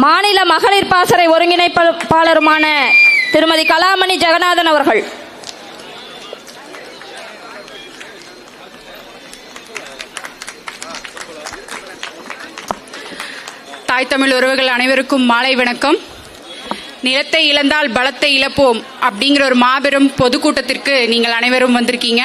மாநில மகளிர் பாசறை ஒருங்கிணைப்பாளருமான திருமதி கலாமணி ஜெகநாதன் அவர்கள். தாய் தமிழ் உறவுகள் அனைவருக்கும் மாலை வணக்கம். நிலத்தை இழந்தால் பலத்தை இழப்போம் அப்படிங்கிற ஒரு மாபெரும் பொதுக்கூட்டத்திற்கு நீங்கள் அனைவரும் வந்திருக்கீங்க.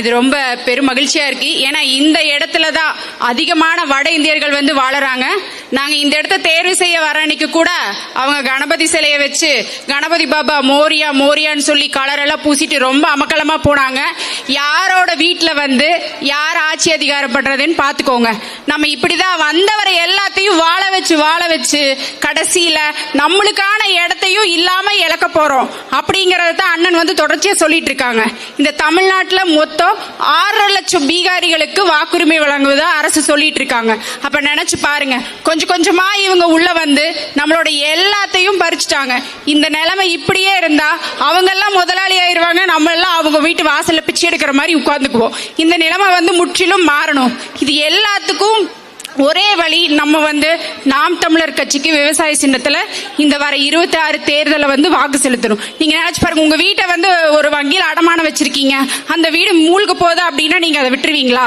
இது ரொம்ப பெரும் மகிழ்ச்சியாக இருக்கு. ஏன்னா இந்த இடத்துல தான் அதிகமான வட இந்தியர்கள் வந்து வாழறாங்க. நாங்க இந்த இடத்த தேர்வு செய்ய வர அன்னைக்கு கூட அவங்க கணபதி சிலையை வச்சு கணபதி பாபா மோரியா மோரியான்னு சொல்லி கலர் எல்லாம் பூசிட்டு ரொம்ப அமக்கலமா போனாங்க. யாரோட வீட்டுல வந்து யார் ஆட்சி அதிகாரம் பண்றதுன்னு பாத்துக்கோங்க. நம்ம இப்படிதான் வந்தவரை எல்லாத்தையும் வாழ வச்சு வாழ வச்சு கடைசியில நம்மளுக்கான இடத்தையும் இல்லாம இழக்க போறோம். அப்படிங்கறத தான் அண்ணன் வந்து தொடர்ச்சியா சொல்லிட்டு இருக்காங்க. இந்த தமிழ்நாட்டுல மொத்தம் ஆறரை லட்சம் பீகாரிகளுக்கு வாக்குரிமை வழங்குவதா அரசு சொல்லிட்டு இருக்காங்க. அப்ப நினைச்சு பாருங்க. கொஞ்சம் கொஞ்சம் கொஞ்சமா இவங்க உள்ள வந்து நம்மளோட எல்லாத்தையும் பறிச்சுட்டாங்க. இந்த நிலைமை இப்படியே இருந்தா அவங்க எல்லாம் முதலாளி ஆயிருவாங்க நம்ம எல்லாம் அவங்க வீட்டு வாசல்ல பிச்சை எடுக்கிற மாதிரி உட்காந்துக்குவோம் இந்த நிலைமை வந்து முற்றிலும் மாறணும். இது எல்லாத்துக்கும் ஒரே வழி நம்ம வந்து நாம் தமிழர் கட்சிக்கு விவசாய சின்னத்துல இந்த வர இருபத்தி ஆறு தேர்தலை வந்து வாக்கு செலுத்தணும். நீங்க நினைச்சு பாருங்க உங்க வீட்டை வந்து ஒரு வங்கியில் அடமானம் வச்சிருக்கீங்க. அந்த வீடு மூழ்க போகுது அப்படின்னா நீங்க அதை விட்டுருவீங்களா?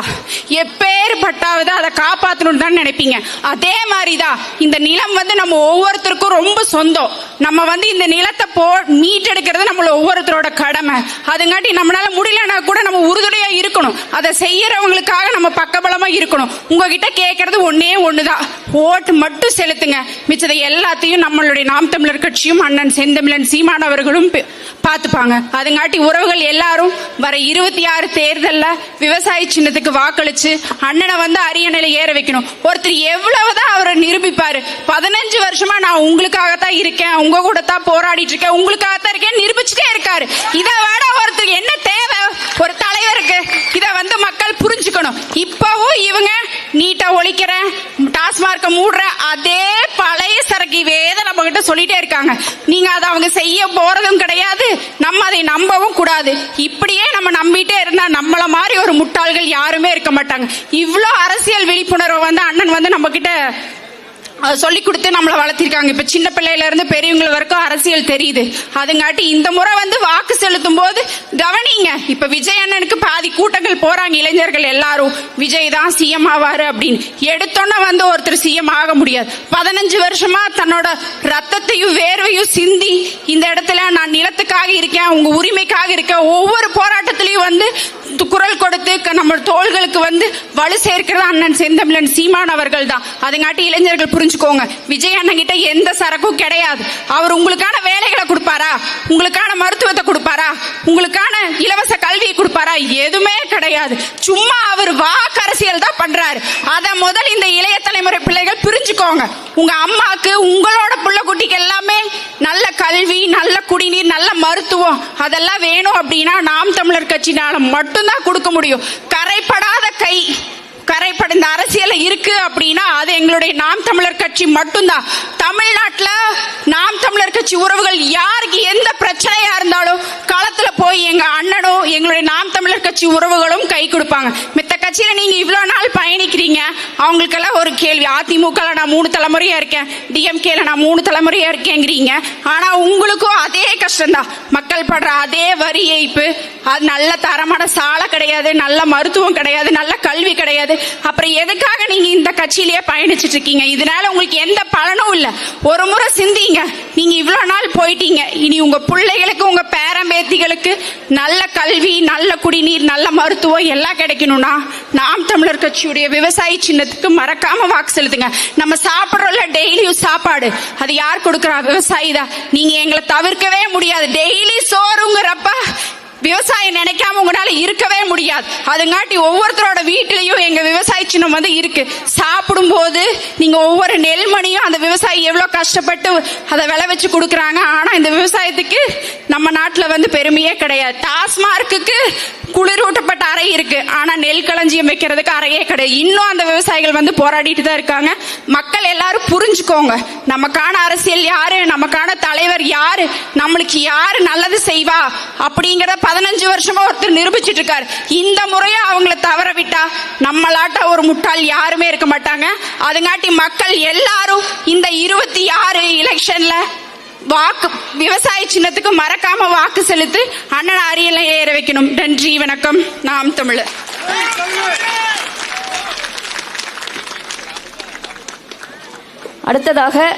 எப்பேர் பட்டாவது அதை காப்பாற்றணும்னு தான் நினைப்பீங்க. அதே மாதிரிதான் இந்த நிலம் வந்து நம்ம ஒவ்வொருத்தருக்கும் ரொம்ப சொந்தம். நம்ம வந்து இந்த நிலத்தை போ மீட்டெடுக்கிறது நம்மள ஒவ்வொருத்தரோட கடமை. அதுங்காட்டி நம்மளால முடியலன்னா கூட நம்ம உறுதுணையா இருக்கணும். அதை செய்யறவங்களுக்காக நம்ம பக்கபலமா இருக்கணும். உங்ககிட்ட கேட்கறது ஒன்னே ஒண்ணுதான். ஓட்டு மட்டும் செலுத்துங்க. மிச்சதை எல்லாத்தையும் நம்மளுடைய நாம் தமிழர் கட்சியும் அண்ணன் செந்தமிழன் சீமான் அவர்களும் பே- பார்த்துப்பாங்க. அதுங்காட்டி உறவுகள் எல்லாரும் வர இருபத்தி ஆறு தேர்தல்ல விவசாய சின்னத்துக்கு வாக்களிச்சு அண்ணனை வந்து அரியணையில ஏற வைக்கணும். ஒருத்தர் எவ்வளவுதான் அவரை நிரூபிப்பாரு. பதினஞ்சு வருஷமா நான் உங்களுக்காகத்தான் இருக்கேன். உங்க கூட தான் போராடிட்டு இருக்கேன். உங்களுக்காகத்தான் இருக்கேன். நிரூபிச்சுட்டே இருக்காரு. இதை விட ஒருத்தர் என்ன தேவை? ஒரு தலைவருக்கு. இத வந்து மக்கள் புரிஞ்சுக்கணும். இப்பவும் இவங்க நீட்டா ஒழிக்கிறேன் டாஸ்மார்க்க மூடுற அதே பழைய சரக்கு வேதை நம்ம கிட்ட சொல்லிட்டே இருக்காங்க. நீங்க அதை அவங்க செய்ய போறதும் கிடையாது நம்ம அதை நம்பவும் கூடாது. இப்படியே நம்ம நம்பிட்டே இருந்தா நம்மள மாதிரி ஒரு முட்டாள்கள் யாருமே இருக்க மாட்டாங்க. இவ்வளோ அரசியல் விழிப்புணர்வு வந்து அண்ணன் வந்து நம்ம கிட்ட சொல்லி கொடுத்து நம்மளை வளர்த்திருக்காங்க. இப்ப சின்ன பிள்ளையில இருந்து பெரியவங்க வரைக்கும் அரசியல் தெரியுது. அதுங்காட்டி இந்த முறை வந்து வாக்கு செலுத்தும் போது கவனிங்க. இப்ப விஜய் அண்ணனுக்கு பாதி கூட்டங்கள் போறாங்க இளைஞர்கள் எல்லாரும். விஜய் தான் சிஎம் ஆவாரு அப்படின்னு. எடுத்தோன்னே வந்து ஒருத்தர் சிஎம் ஆக முடியாது. பதினஞ்சு வருஷமா தன்னோட ரத்தத்தையும் வேர்வையும் சிந்தி நிலத்துக்காக இருக்கேன் உங்க உரிமைக்காக இருக்கேன். ஒவ்வொரு போராட்டத்திலையும் வந்து குரல் கொடுத்து க- நம்ம தோள்களுக்கு வந்து வலு சேர்க்கிறது அண்ணன் செந்தமிழன் சீமான் அவர்கள் தான் அதுங்காட்டி இளைஞர்கள் புரிஞ்சுக்கோங்க. விஜய் அண்ணன் கிட்ட எந்த சரக்கும் கிடையாது. அவர் உங்களுக்கான வேலைகளை கொடுப்பாரா? உங்களுக்கான மருத்துவத்தை கொடுப்பாரா? உங்களுக்கான இலவச கல்வியை கொடுப்பாரா? எதுவுமே கிடையாது. சும்மா அவர் வாக்கு அரசியல் தான் பண்றாரு. அதை முதல் இந்த இளைய தலைமுறை பிள்ளைகள் புரிஞ்சுக்கோங்க. உங்க அம்மாக்கு உங்களோட புள்ள குட்டிக்கு எல்லாமே நல்ல கல்வி நல்ல குடிநீர் நல்ல மருத்துவம் அதெல்லாம் வேணும் அப்படின்னா நாம் தமிழர் கட்சினால மட்டும்தான் கொடுக்க முடியும். கரைப்படாத கை கரைப்பட இந்த அரசியல இருக்கு அப்படின்னா அது எங்களுடைய நாம் தமிழர் கட்சி மட்டும்தான். தமிழ்நாட்டில் நாம் தமிழர் கட்சி உறவுகள் யாருக்கு எந்த பிரச்சனையா இருந்தாலும் களத்துல போய் எங்க அண்ணனும் எங்களுடைய நாம் தமிழர் கட்சி உறவுகளும் கை கொடுப்பாங்க. மித்த கட்சியில நீங்க இவ்வளவு நாள் பயணிக்கிறீங்க? அவங்களுக்கெல்லாம் ஒரு கேள்வி. அதிமுக நான் மூணு தலைமுறையா இருக்கேன். டிஎம்கேல நான் மூணு தலைமுறையா இருக்கேங்கிறீங்க. ஆனா உங்களுக்கும் அதே கஷ்டம்தான். மக்கள் படுற அதே வரி ஏய்ப்பு. அது நல்ல தரமான சாலை கிடையாது நல்ல மருத்துவம் கிடையாது நல்ல கல்வி கிடையாது. அப்புறம் எதுக்காக நீங்க இந்த கட்சியிலேயே பயணிச்சிட்டு இருக்கீங்க? இதனால உங்களுக்கு எந்த பலனும் இல்ல. ஒரு முறை சிந்திங்க. நீங்க இவ்வளவு நாள் போயிட்டீங்க. இனி உங்க பிள்ளைகளுக்கு உங்க பேரம்பேத்திகளுக்கு நல்ல கல்வி நல்ல குடி நீர் நல்ல மருத்துவம் எல்லாம் கிடைக்கணும்னா நாம் தமிழர் கட்சியுடைய விவசாய சின்னத்துக்கு மறக்காம வாக்கு செலுத்துங்க. நம்ம சாப்பிடுறோம்ல டெய்லியும் சாப்பாடு. அது யார் கொடுக்கறா? விவசாயி தான். நீங்க எங்களை தவிர்க்கவே முடியாது. டெய்லி சோறுங்கிறப்ப. விவசாயம் நினைக்காம உங்களால இருக்கவே முடியாது. அதுங்காட்டி ஒவ்வொருத்தரோட வீட்டிலையும் எங்க விவசாய சின்னம் வந்து இருக்கு. சாப்பிடும் போது நீங்க ஒவ்வொரு நெல்மணியும் அந்த விவசாயி எவ்வளவு கஷ்டப்பட்டு அதை விளைவிச்சு கொடுக்குறாங்க. ஆனா இந்த விவசாயத்துக்கு நம்ம நாட்டுல வந்து பெருமையே கிடையாது. டாஸ்மார்க்குக்கு குளிரூட்டப்பட்ட அறை இருக்கு. ஆனா நெல் களஞ்சியம் வைக்கிறதுக்கு அறையே கிடையாது. இன்னும் அந்த விவசாயிகள் வந்து போராடிட்டு தான் இருக்காங்க. மக்கள் எல்லாரும் புரிஞ்சுக்கோங்க. நமக்கான அரசியல் யாரு? நமக்கான தலைவர் யாரு? நம்மளுக்கு யாரு நல்லது செய்வா? அப்படிங்கிறத பதினஞ்சு வருஷமா ஒருத்தர் நிரூபிச்சிட்டு இருக்காரு இந்த முறையும் அவங்கள தவற விட்டா நம்மளாட்ட ஒரு முட்டாள் யாருமே இருக்க மாட்டாங்க. அதுங்காட்டி மக்கள் எல்லாரும் இந்த இருபத்தி ஆறு எலெக்ஷன்ல வாக்கு விவசாய சின்னத்துக்கு மறக்காம வாக்கு செலுத்தி அண்ணன் அரியலை ஏற வைக்கணும். நன்றி வணக்கம். நாம் தமிழர். அடுத்ததாக